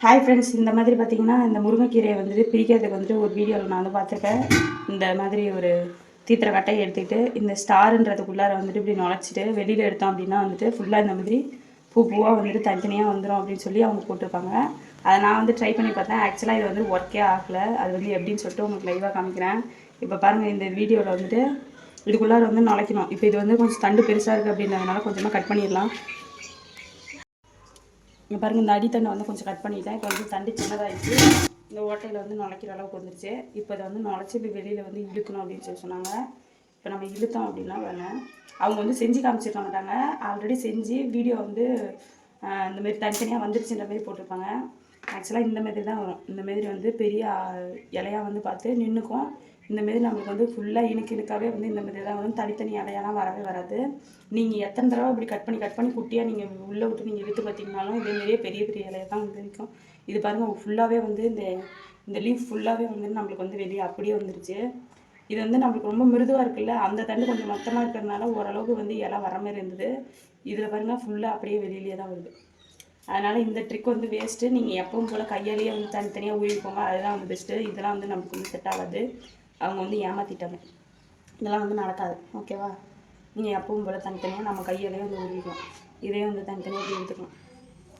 Hi friends இந்த மாதிரி பார்த்தீங்கன்னா இந்த முருங்கைக்கீரையை வந்துட்டு பிரிக்கிறதுக்கு வந்துட்டு ஒரு வீடியோவில் நான் வந்து பார்த்துருக்கேன் இந்த மாதிரி ஒரு தீத்திர கட்டையை எடுத்துக்கிட்டு இந்த ஸ்டாருன்றதுக்குள்ளார வந்துட்டு இப்படி நுழைச்சிட்டு வெளியில் எடுத்தோம் அப்படின்னா வந்துட்டு ஃபுல்லாக இந்த மாதிரி பூ பூவாக வந்துட்டு தனித்தனியாக வந்துடும் அப்படின்னு சொல்லி அவங்க போட்டிருப்பாங்க. அதை நான் வந்து ட்ரை பண்ணி பார்த்தேன். ஆக்சுவலாக இது வந்து ஒர்க்கே ஆகலை. அது வந்து எப்படின்னு சொல்லிட்டு உங்களுக்கு லைவாக காமிக்கிறேன். இப்போ பாருங்கள் இந்த வீடியோவில் வந்துட்டு இதுக்குள்ளார வந்து நுழைக்கணும். இப்போ இது வந்து கொஞ்சம் தண்டு பெருசாக இருக்குது அப்படின்றதுனால கொஞ்சமாக கட் பண்ணிடலாம். இங்கே பாருங்கள் இந்த அடித்தண்டை வந்து கொஞ்சம் கட் பண்ணிட்டேன். இப்போ வந்து தண்டு சின்னதாகிடுச்சு இந்த ஓட்டையில் வந்து நுழைக்கிற அளவுக்கு வந்துருச்சு. இப்போ இதை வந்து நுழைச்சி இப்போ வெளியில் வந்து இழுக்கணும் அப்படின்னு சொல்லி சொன்னாங்க. இப்போ நம்ம இழுத்தோம் அப்படின்னா வேணாம். அவங்க வந்து செஞ்சு காமிச்சிருக்க மாட்டாங்க. ஆல்ரெடி செஞ்சு வீடியோ வந்து இந்த மாதிரி தனித்தனியாக வந்துருச்சுன்ற மாதிரி போட்டிருப்பாங்க. ஆக்சுவலாக இந்த மாதிரி தான் வரும். இந்த மாதிரி வந்து பெரிய இலையாக வந்து பார்த்து நின்றுக்கும் இந்த மாதிரி நம்மளுக்கு வந்து ஃபுல்லாக இனுக்கு இனுக்காகவே வந்து இந்த மாதிரி தான் வரும் தனித்தனி இலையெல்லாம் வரவே வராது. நீங்கள் எத்தனை தடவை இப்படி கட் பண்ணி கட் பண்ணி குட்டியாக நீங்கள் உள்ளே விட்டு நீங்கள் இழுத்து பார்த்தீங்கனாலும் இதே மாதிரியே பெரிய பெரிய இலையை தான் வந்து நிற்கும் இது பாருங்கள் ஃபுல்லாகவே வந்து இந்த இந்த லீஃப் ஃபுல்லாகவே வந்து நம்மளுக்கு வந்து வெளியே அப்படியே வந்துருச்சு. இது வந்து நம்மளுக்கு ரொம்ப மிருதுவாக இருக்குல்ல அந்த தண்டு கொஞ்சம் மொத்தமாக இருக்கிறதுனால ஓரளவுக்கு வந்து இலை வர மாதிரி இருந்தது. இதில் பாருங்கள் ஃபுல்லாக அப்படியே வெளியிலே தான் வருது. அதனால் இந்த ட்ரிக் வந்து வேஸ்ட்டு நீங்கள் எப்பவும் போல் கையாலேயே வந்து தனித்தனியாக உயிர்ப்போங்க அதுதான் வந்து பெஸ்ட்டு இதெல்லாம் வந்து நமக்கு வந்து செட் ஆகாது. அவங்க வந்து ஏமாற்றிட்டாங்க இதெல்லாம் வந்து நடக்காது. ஓகேவா நீங்கள் எப்பவும் போல் தனித்தனியாக நம்ம கையிலே வந்து உருவிக்கலாம். இதே வந்து தனித்தனியாக இப்படி எடுத்துக்கலாம்